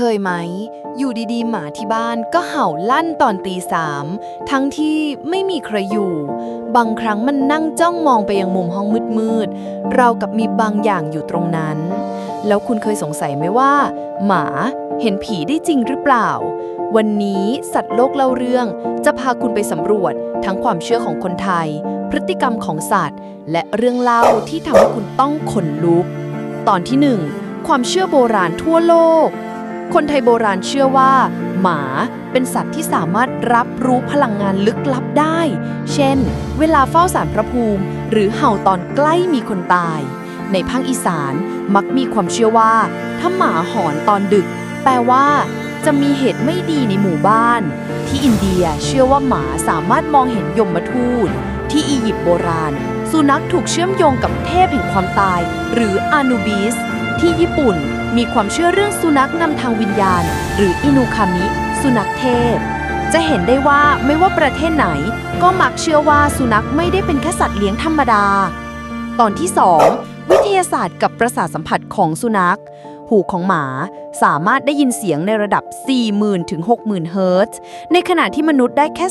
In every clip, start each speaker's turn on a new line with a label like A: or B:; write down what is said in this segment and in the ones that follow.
A: เคยไหม อยู่ดีๆ หมาที่บ้านก็เห่าลั่นตอนตีสาม ทั้งที่ไม่มีใครอยู่ บางครั้งมันนั่งจ้องมองไปยังมุมห้องมืดๆ เรากับมีบางอย่างอยู่ตรงนั้น แล้วคุณเคยสงสัยไหมว่า หมาเห็นผีได้จริงหรือเปล่า วันนี้สัตว์โลกเล่าเรื่องจะพาคุณไปสำรวจทั้งความเชื่อของคนไทย พฤติกรรมของสัตว์ และเรื่องเล่าที่ทำให้คุณต้องขนลุก ตอนที่หนึ่งความเชื่อโบราณทั่วโลก คนไทยโบราณเชื่อว่า หมาเป็นสัตว์ที่สามารถรับรู้พลังงานลึกลับได้ เช่น เวลาเฝ้าสารพระภูมิ หรือเห่าตอนใกล้มีคนตาย ในภาคอีสานมักมีความเชื่อว่า ถ้าหมาหอนตอนดึก แปลว่า จะมีเหตุไม่ดีในหมู่บ้าน ที่อินเดียเชื่อว่าหมาสามารถมองเห็นยมทูต ที่อียิปต์โบราณ สุนัขถูกเชื่อมโยงกับเทพแห่งความตาย หรืออานูบิส ที่ญี่ปุ่น มีความเชื่อเรื่องสุนัขนำทางวิญญาณ หรืออินูคามิ สุนัขเทพ จะเห็นได้ว่าไม่ว่าประเทศไหน ก็มักเชื่อว่าสุนัขไม่ได้เป็นแค่สัตว์เลี้ยงธรรมดา ตอนที่ 2 วิทยาศาสตร์กับประสาทสัมผัสของสุนัข หูของหมาสามารถได้ยินเสียงในระดับ 40,000 ถึง 60,000 เฮิรตซ์ในขณะที่มนุษย์ได้แค่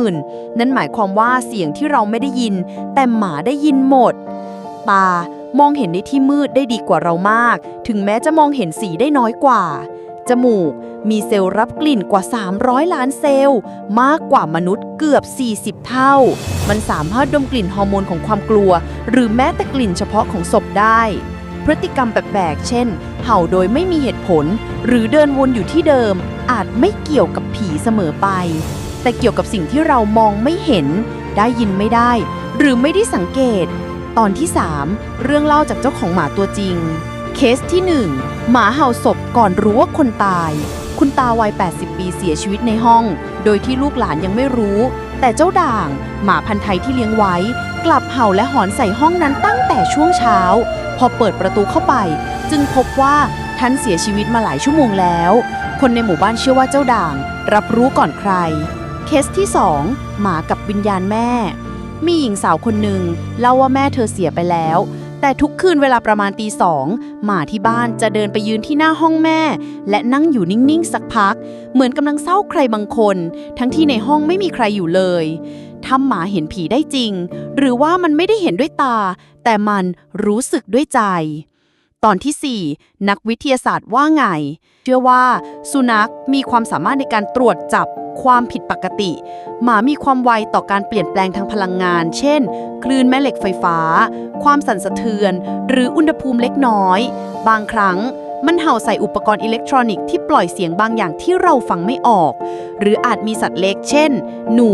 A: 20,000 นั่นหมายความว่าเสียงที่เราไม่ได้ยิน แต่หมาได้ยินหมด ตา มองเห็นในที่มืดได้ดีกว่าเรามาก ถึงแม้จะมองเห็นสีได้น้อยกว่า จมูกมีเซลล์รับกลิ่นกว่า 300 ล้านเซลล์ มากกว่ามนุษย์เกือบ 40 เท่า มันสามารถดมกลิ่นฮอร์โมนของความกลัว หรือแม้แต่กลิ่นเฉพาะของศพได้ พฤติกรรมแปลกๆ เช่น เห่าโดยไม่มีเหตุผล หรือเดินวนอยู่ที่เดิม อาจไม่เกี่ยวกับผีเสมอไป แต่เกี่ยวกับสิ่งที่เรามองไม่เห็น ได้ยินไม่ได้ หรือไม่ได้สังเกต ตอนที่ 3 เรื่องเล่าจากเจ้าของหมาตัวจริง เคสที่ 1 หมาเห่าศพก่อนรู้ว่าคนตาย คุณตาวัย 80 ปีเสียชีวิตในห้อง โดยที่ลูกหลานยังไม่รู้ แต่เจ้าด่าง หมาพันธุ์ไทยที่เลี้ยงไว้ กลับเห่าและหอนใส่ห้องนั้นตั้งแต่ช่วงเช้า พอเปิดประตูเข้าไป จึงพบว่าท่านเสียชีวิตมาหลายชั่วโมงแล้ว คนในหมู่บ้านเชื่อว่าเจ้าด่าง รับรู้ก่อนใคร เคสที่ 2 หมากับวิญญาณแม่ มีหญิงสาวคนหนึ่งเล่าว่าแม่เธอเสียไปแล้ว แต่ทุกคืนเวลาประมาณตีสองหมาที่บ้านจะเดินไปยืนที่หน้าห้องแม่ และนั่งอยู่นิ่ง ๆ สักพัก เหมือนกำลังเศร้าใครบางคน ทั้งที่ในห้องไม่มีใครอยู่เลยถ้าหมาเห็นผีได้จริง หรือว่ามันไม่ได้เห็นด้วยตา แต่มันรู้สึกด้วยใจ ตอนทีสี่ 4 นักวิทยาศาสตร์ว่าไง เชื่อว่า สุนัขมีความสามารถในการตรวจจับความผิดปกติ หมามีความไวต่อการเปลี่ยนแปลงทางพลังงาน เช่น คลื่นแม่เหล็กไฟฟ้า ความสั่นสะเทือน หรืออุณหภูมิเล็กน้อย บางครั้ง มันเห่าใส่อุปกรณ์อิเล็กทรอนิกส์ที่ปล่อยเสียงบางอย่างที่เราฟังไม่ออก หรืออาจมีสัตว์เล็ก เช่น หนู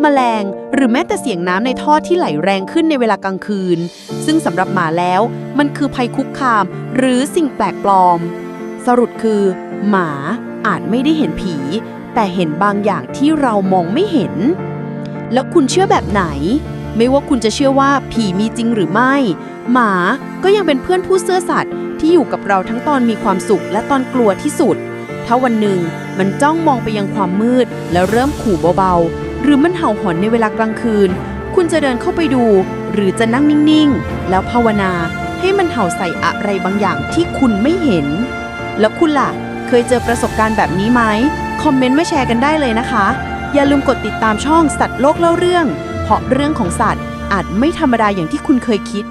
A: แมลง หรือแม้แต่เสียงน้ำในท่อที่ไหลแรงขึ้นในเวลากลางคืน ซึ่งสำหรับหมาแล้ว มันคือภัยคุกคาม หรือสิ่งแปลกปลอม สรุปคือ หมาอาจไม่ได้เห็นผี แต่เห็นบางอย่างที่เรามองไม่เห็น แล้วคุณเชื่อแบบไหน ไม่ว่าคุณจะเชื่อว่าผีมีจริงหรือไม่ หมาก็ยังเป็นเพื่อนผู้เสื้อสัตว์ ที่อยู่กับเราทั้งตอนมีความสุขและตอนกลัวที่สุด ถ้าวันหนึ่งมันจ้องมองไปยังความมืด แล้วเริ่มขู่เบาๆ หรือมันเห่าหอนในเวลากลางคืน คุณจะเดินเข้าไปดู หรือจะนั่งนิ่งๆ แล้วภาวนาให้มันเห่าใส่อะไรบางอย่างที่คุณไม่เห็น แล้วคุณล่ะ เคยเจอประสบการณ์แบบนี้ไหมคอมเมนต์มาแชร์กันได้เลยนะคะ อย่าลืมกดติดตามช่องสัตว์โลกเล่าเรื่อง เพราะเรื่องของสัตว์อาจไม่ธรรมดาอย่างที่คุณเคยคิด